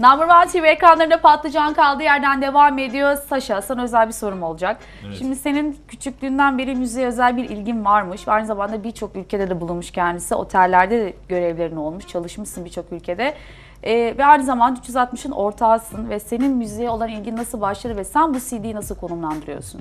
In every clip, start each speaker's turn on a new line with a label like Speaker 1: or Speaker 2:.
Speaker 1: Number One TV ekranlarında patlıcan kaldığı yerden devam ediyor. Saşa sana özel bir sorum olacak.
Speaker 2: Evet.
Speaker 1: Şimdi senin küçüklüğünden beri müziğe özel bir ilgin varmış. Aynı zamanda birçok ülkede de bulunmuş kendisi. Otellerde de görevlerin olmuş. Çalışmışsın birçok ülkede. Ee, ve aynı zamanda 360'ın ortağısın ve senin müziğe olan ilgin nasıl başladı ve sen bu CD'yi nasıl konumlandırıyorsun?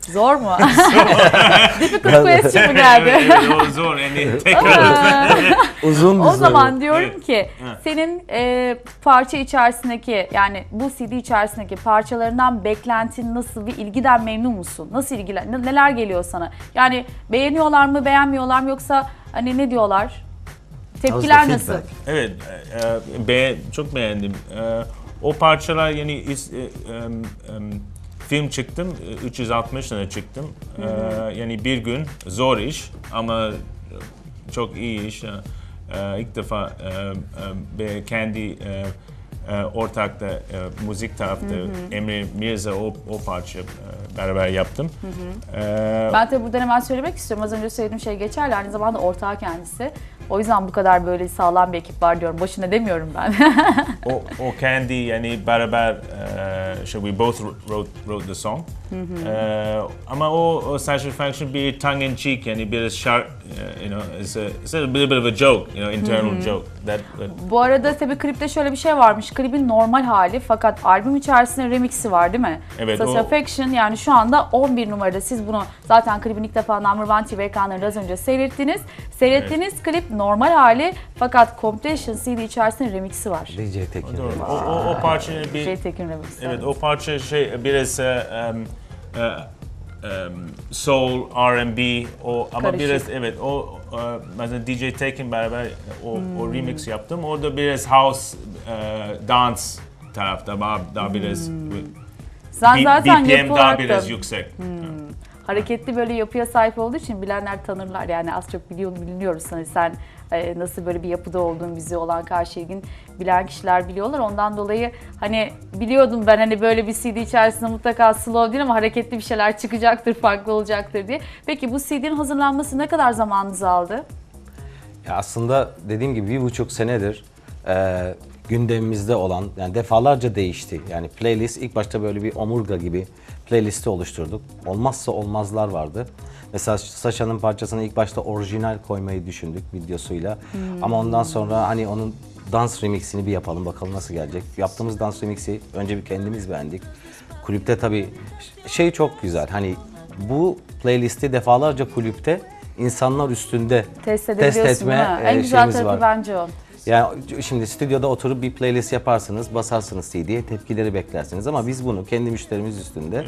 Speaker 1: Zor mu? Difficult question mu geldi?
Speaker 2: o zor. Yani tekrar
Speaker 3: Uzun bir
Speaker 1: O zaman diyorum ki senin e, parça içerisindeki yani bu CD içerisindeki parçalarından beklentin nasıl bir ilgiden memnun musun? Nasıl ilgilen ne- neler geliyor sana? Yani beğeniyorlar mı beğenmiyorlar mı yoksa hani ne diyorlar? Tepkiler nasıl?
Speaker 3: feedback?
Speaker 2: Evet, e, be, çok beğendim. E, o parçalar yani is, e, em, em, film çıktım, e, 360 tane çıktım. E, yani bir gün zor iş ama çok iyi iş. E, e, ilk defa e, e, kendi e, e, ortakta e, müzik tarafta Emre Mirza o, o parça e, beraber yaptım. E,
Speaker 1: Ben tabii buradan hemen söylemek istiyorum. Az önce söylediğim şey geçerli. Aynı zamanda ortağı kendisi. O yüzden bu kadar böyle sağlam bir ekip var diyorum. Başına demiyorum ben.
Speaker 2: o, o kendi yani beraber şey, we both wrote, wrote the song. E, ama o, o Satisfaction bir tongue in cheek yani bir şark, e, you know, it's a, it's a little bit of a joke, you know, internal joke. That, that
Speaker 1: Bu arada tabii klipte şöyle bir şey varmış. Klibin normal hali fakat albüm içerisinde remixi var değil mi?
Speaker 2: Evet,
Speaker 1: Satisfaction yani şu anda 11 numarada. Siz bunu zaten klibin ilk defa Number One TV ekranlarında az önce seyrettiniz. Seyrettiğiniz klip normal hali fakat Completion CD içerisinde remixi var.
Speaker 3: DJ Tekin.
Speaker 2: doğru. O, o, o parça bir
Speaker 1: J Tekin remixi.
Speaker 2: Evet o parça şey biraz e, em, soul, R&B o ama
Speaker 1: Karışık.
Speaker 2: biraz evet o mesela DJ Tekin beraber o, o remix yaptım. Orada biraz house, e, dance tarafta daha, daha biraz
Speaker 1: Sen
Speaker 2: B-
Speaker 1: zaten
Speaker 2: BPM daha
Speaker 1: da
Speaker 2: biraz yüksek.
Speaker 1: Hareketli böyle yapıya sahip olduğu için bilenler tanırlar. Yani az çok biliyor, biliyoruz hani sen e, nasıl böyle bir yapıda olduğun müziği olan karşı ilgin bilen kişiler biliyorlar. Ondan dolayı hani biliyordum ben hani böyle bir CD içerisinde mutlaka slow değil ama hareketli bir şeyler çıkacaktır, farklı olacaktır diye. Peki bu CD'nin hazırlanması ne kadar zamanınızı aldı?
Speaker 3: Ya aslında dediğim gibi bir buçuk senedir e, gündemimizde olan, yani defalarca değişti. Yani playlist ilk başta böyle bir omurga gibi playlisti oluşturduk. Olmazsa olmazlar vardı. Mesela Sasha'nın parçasını ilk başta orijinal koymayı düşündük videosuyla. Ama ondan sonra hani onun dans remixini bir yapalım bakalım nasıl gelecek. Yaptığımız dans remixi önce bir kendimiz beğendik. Kulüpte tabii şey çok güzel. Hani bu playlisti defalarca kulüpte insanlar üstünde
Speaker 1: Test edebiliyorsun
Speaker 3: etme
Speaker 1: değil mi?
Speaker 3: e,
Speaker 1: En güzel tarafı
Speaker 3: var.
Speaker 1: bence o.
Speaker 3: Yani şimdi stüdyoda oturup bir playlist yaparsınız, basarsınız CD'ye, tepkileri beklersiniz ama biz bunu kendi müşterimiz üstünde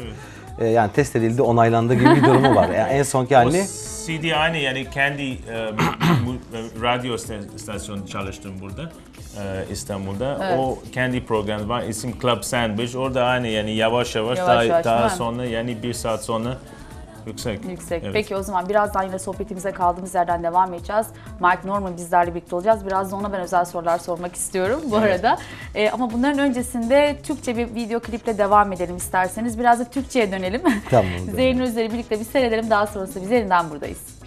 Speaker 3: e, yani test edildi, onaylandı gibi bir durumu var. Yani en sonki
Speaker 2: O
Speaker 3: halini
Speaker 2: CD aynı yani kendi e, e, radyo sta- istasyonu çalıştım burada e, İstanbul'da.
Speaker 1: Evet.
Speaker 2: O kendi programı var. İsim Club Sandwich. Orada aynı yani yavaş yavaş,
Speaker 1: Yavaş
Speaker 2: daha,
Speaker 1: yavaş,
Speaker 2: daha sonra yani bir saat sonra yüksek.
Speaker 1: Yüksek.
Speaker 2: Evet.
Speaker 1: Peki o zaman birazdan yine sohbetimize kaldığımız yerden devam edeceğiz. Mike Norman bizlerle birlikte olacağız. Biraz da ona ben özel sorular sormak istiyorum bu arada. Ee, ama bunların öncesinde Türkçe bir video kliple devam edelim isterseniz. Biraz da Türkçe'ye dönelim.
Speaker 3: Tamam,
Speaker 1: Zerrin Özler'i birlikte bir seyredelim. Daha sonrasında biz yeniden buradayız.